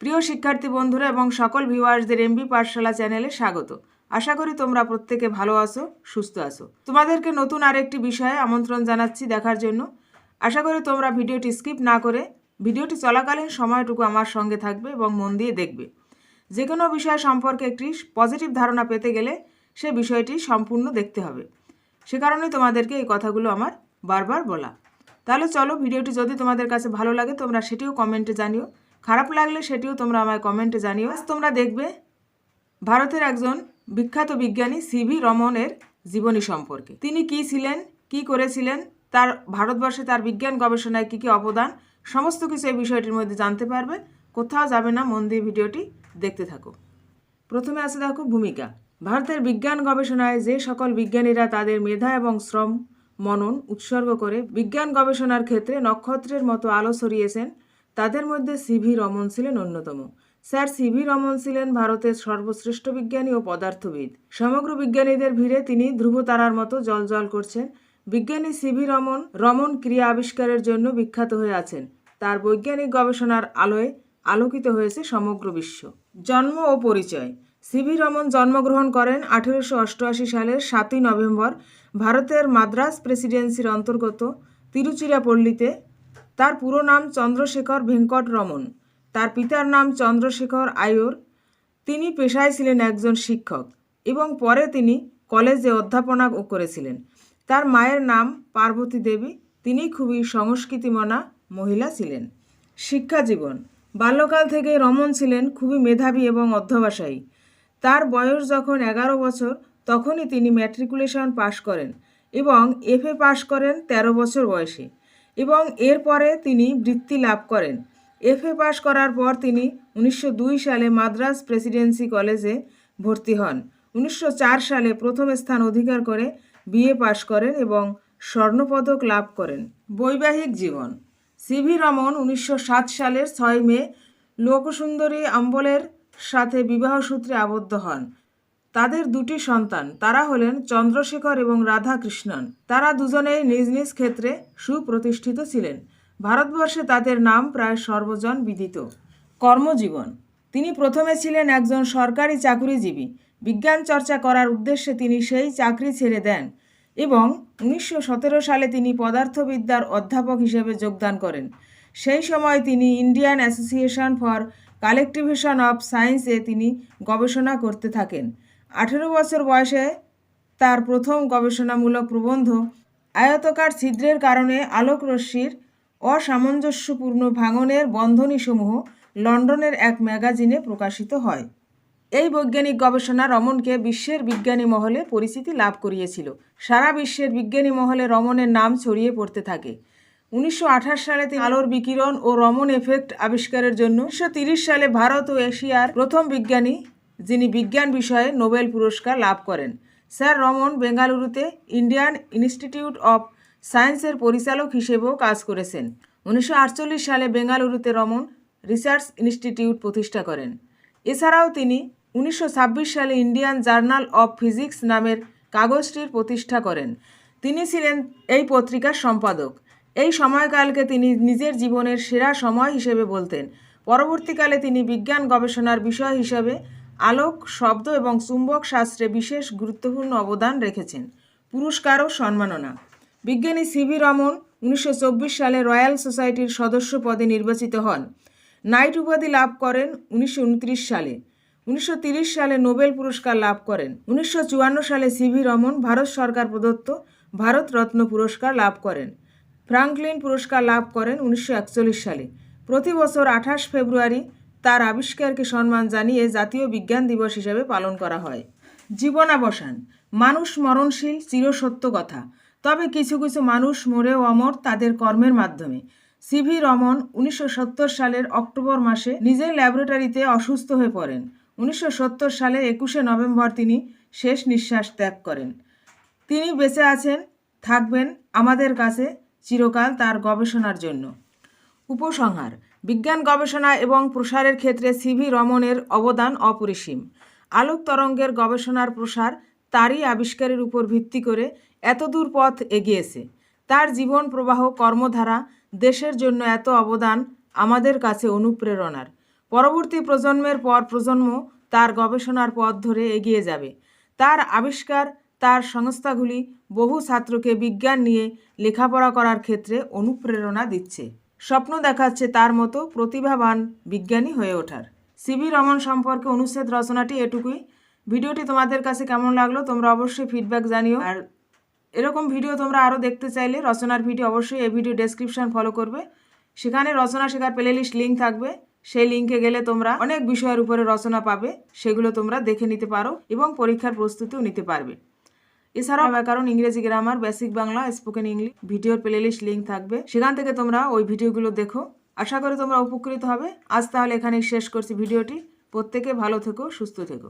প্রিয় শিক্ষার্থী বন্ধুরা এবং সকল ভিউয়ার্সদের এমবি পাঠশালা চ্যানেলে স্বাগত। আশা করি তোমরা প্রত্যেকে ভালো আছো, সুস্থ আছো। তোমাদেরকে নতুন আরেকটি বিষয়ে আমন্ত্রণ জানাচ্ছি দেখার জন্য। আশা করি তোমরা ভিডিওটি স্কিপ না করে ভিডিওটি চলাকালীন সময়টুকু আমার সঙ্গে থাকবে এবং মন দিয়ে দেখবে। যে কোনো বিষয় সম্পর্কে একটি পজিটিভ ধারণা পেতে গেলে সে বিষয়টি সম্পূর্ণ দেখতে হবে। সে কারণে তোমাদেরকে এই কথাগুলো আমার বারবার বলা। তাহলে চলো ভিডিওটি যদি তোমাদের কাছে ভালো লাগে তোমরা সেটিও কমেন্টে জানিও। খারাপ লাগলে সেটিও তোমরা আমায় কমেন্টে জানিও। তোমরা দেখবে ভারতের একজন বিখ্যাত বিজ্ঞানী সিভি রমনের জীবনী সম্পর্কে। তিনি কি ছিলেন, কি করেছিলেন, তার ভারতবর্ষে তার বিজ্ঞান গবেষণায় কী কী অবদান, সমস্ত কিছু এই বিষয়টির মধ্যে জানতে পারবে। কোথাও যাবে না, মন দিয়ে ভিডিওটি দেখতে থাকো। প্রথমে আছে দেখো ভূমিকা। ভারতের বিজ্ঞান গবেষণায় যে সকল বিজ্ঞানীরা তাদের মেধা এবং শ্রম, মনন, উৎসর্গ করে বিজ্ঞান গবেষণার ক্ষেত্রে নক্ষত্রের মতো আলো ছড়িয়েছেন তাদের মধ্যে সিভি রমন ছিলেন অন্যতম। স্যার সিভি রমন ছিলেন ভারতের সর্বশ্রেষ্ঠ বিজ্ঞানী ও পদার্থবিদ। সমগ্র বিজ্ঞানীদের ভিড়ে তিনি ধ্রুবতারার মতো জলজল করছেন। বিজ্ঞানী সিভি রমন রমন ক্রিয়া আবিষ্কারের জন্য বিখ্যাত হয়ে আছেন। তার বৈজ্ঞানিক গবেষণার আলোয় আলোকিত হয়েছে সমগ্র বিশ্ব। জন্ম ও পরিচয়। সিভি রমন জন্মগ্রহণ করেন আঠেরোশো অষ্টআশি সালের সাতই নভেম্বর, ভারতের মাদ্রাস প্রেসিডেন্সির অন্তর্গত তিরুচিরাপল্লীতে। তার পুরো নাম চন্দ্রশেখর ভেঙ্কট রমন। তার পিতার নাম চন্দ্রশেখর আয়র। তিনি পেশায় ছিলেন একজন শিক্ষক এবং পরে তিনি কলেজে অধ্যাপনা করেছিলেন। তার মায়ের নাম পার্বতী দেবী। তিনি খুবই সংস্কৃতিমনা মহিলা ছিলেন। শিক্ষা জীবন। বাল্যকাল থেকে রমন ছিলেন খুবই মেধাবী এবং অধ্যবসায়ী। তার বয়স যখন এগারো বছর, তখনই তিনি ম্যাট্রিকুলেশন পাশ করেন এবং এফএ পাশ করেন ১৩ বছর বয়সে। এবং এরপরে তিনি বৃত্তি লাভ করেন। এফএ পাশ করার পর তিনি উনিশশো দুই সালে মাদ্রাস প্রেসিডেন্সি কলেজে ভর্তি হন। উনিশশো চার সালে প্রথম স্থান অধিকার করে বিএ পাশ করেন এবং স্বর্ণপদক লাভ করেন। বৈবাহিক জীবন। সিভি রমন উনিশশো সাত সালের ছয় মে লোকসুন্দরী আম্বলের সাথে বিবাহ সূত্রে আবদ্ধ হন। তাদের দুটি সন্তান, তারা হলেন চন্দ্রশেখর এবং রাধাকৃষ্ণন। তারা দুজনেই নিজ নিজ ক্ষেত্রে সুপ্রতিষ্ঠিত ছিলেন। ভারতবর্ষে তাদের নাম প্রায় সর্বজন বিদিত। কর্মজীবন। তিনি প্রথমে ছিলেন একজন সরকারি চাকুরিজীবী। বিজ্ঞান চর্চা করার উদ্দেশ্যে তিনি সেই চাকরি ছেড়ে দেন এবং উনিশশো সতেরো সালে তিনি পদার্থবিদ্যার অধ্যাপক হিসেবে যোগদান করেন। সেই সময় তিনি Indian association for cultivation of সায়েন্সে তিনি গবেষণা করতে থাকেন। আঠেরো বছর বয়সে তার প্রথম গবেষণামূলক প্রবন্ধ আয়তকার ছিদ্রের কারণে আলোকরশ্মির অসামঞ্জস্যপূর্ণ ভাঙনের বন্ধনীসমূহ লন্ডনের এক ম্যাগাজিনে প্রকাশিত হয়। এই বৈজ্ঞানিক গবেষণা রমনকে বিশ্বের বিজ্ঞানী মহলে পরিচিতি লাভ করিয়েছিল। সারা বিশ্বের বিজ্ঞানী মহলে রমনের নাম ছড়িয়ে পড়তে থাকে। উনিশশো আঠাশ সালে তিনি আলোর বিকিরণ ও রমন এফেক্ট আবিষ্কারের জন্য, উনিশশো সালে ভারত ও এশিয়ার প্রথম বিজ্ঞানী যিনি বিজ্ঞান বিষয়ে নোবেল পুরস্কার লাভ করেন। স্যার রমন বেঙ্গালুরুতে ইন্ডিয়ান ইনস্টিটিউট অফ সায়েন্সের পরিচালক হিসেবেও কাজ করেছেন। উনিশশো আটচল্লিশ সালে বেঙ্গালুরুতে রমন রিসার্চ ইনস্টিটিউট প্রতিষ্ঠা করেন। এছাড়াও তিনি উনিশশো ছাব্বিশ সালে ইন্ডিয়ান জার্নাল অফ ফিজিক্স নামের কাগজটির প্রতিষ্ঠা করেন। তিনি ছিলেন এই পত্রিকার সম্পাদক। এই সময়কালকে তিনি নিজের জীবনের সেরা সময় হিসেবে বলতেন। পরবর্তীকালে তিনি বিজ্ঞান গবেষণার বিষয় হিসেবে আলোক, শব্দ এবং চুম্বক শাস্ত্রে বিশেষ গুরুত্বপূর্ণ অবদান রেখেছেন। পুরস্কার ও সম্মাননা। বিজ্ঞানী সিভি রমন উনিশশো চব্বিশ সালে রয়্যাল সোসাইটির সদস্য পদে নির্বাচিত হন। নাইট উপাধি লাভ করেন উনিশশো উনত্রিশ সালে। উনিশশো সালে নোবেল পুরস্কার লাভ করেন। উনিশশো চুয়ান্ন সালে সিভি রমন ভারত সরকার প্রদত্ত ভারত রত্ন পুরস্কার লাভ করেন। ফ্রাঙ্কলিন পুরস্কার লাভ করেন উনিশশো একচল্লিশ সালে। প্রতি বছর আঠাশ ফেব্রুয়ারি তার আবিষ্কারকে সম্মান জানিয়ে জাতীয় বিজ্ঞান দিবস হিসেবে পালন করা হয়। জীবনাবসান, মানুষ মরণশীল, চিরসত্য কথা। তবে কিছু কিছু মানুষ মরেও অমর তাদের কর্মের মাধ্যমে। সিভি রমন উনিশশো সত্তর সালের অক্টোবর মাসে নিজের ল্যাবরেটরিতে অসুস্থ হয়ে পড়েন। উনিশশো সত্তর সালে একুশে নভেম্বর তিনি শেষ নিঃশ্বাস ত্যাগ করেন। তিনি বেঁচে আছেন, থাকবেন আমাদের কাছে চিরকাল তার গবেষণার জন্য। উপসংহার, বিজ্ঞান গবেষণা এবং প্রসারের ক্ষেত্রে সিভি রমনের অবদান অপরিসীম। আলোক তরঙ্গের গবেষণার প্রসার তারই আবিষ্কারের উপর ভিত্তি করে এতদূর পথ এগিয়েছে। তার জীবন প্রবাহ কর্মধারা দেশের জন্য এত অবদান আমাদের কাছে অনুপ্রেরণার। পরবর্তী প্রজন্মের পর প্রজন্ম তার গবেষণার পথ ধরে এগিয়ে যাবে। তার আবিষ্কার, তার সংস্থাগুলি বহু ছাত্রকে বিজ্ঞান নিয়ে লেখাপড়া করার ক্ষেত্রে অনুপ্রেরণা দিচ্ছে। স্বপ্ন দেখাচ্ছে তার মতো প্রতিভাবান বিজ্ঞানী হয়ে ওঠার। সিভি রমন সম্পর্কে অনুচ্ছেদ রচনাটি এটুকুই। ভিডিওটি তোমাদের কাছে কেমন লাগল তোমরা অবশ্যই ফিডব্যাক জানিও। আর এরকম ভিডিও তোমরা আরও দেখতে চাইলে রচনার ভিডিও অবশ্যই এই ভিডিও ডেসক্রিপশন ফলো করবে। সেখানে রচনা শেখার প্লেলিস্ট লিঙ্ক থাকবে। সেই লিঙ্কে গেলে তোমরা অনেক বিষয়ের উপরে রচনা পাবে। সেগুলো তোমরা দেখে নিতে পারো এবং পরীক্ষার প্রস্তুতিও নিতে পারবে। এছাড়াও ব্যাকরণ ইংরেজি grammar basic Bangla spoken English ভিডিওর প্লেলিস্ট লিঙ্ক থাকবে। সেখান থেকে তোমরা ওই ভিডিওগুলো দেখো। আশা করি তোমরা উপকৃত হবে। আজ তাহলে এখানেই শেষ করছি ভিডিওটি। প্রত্যেকে ভালো থেকো, সুস্থ থেকো।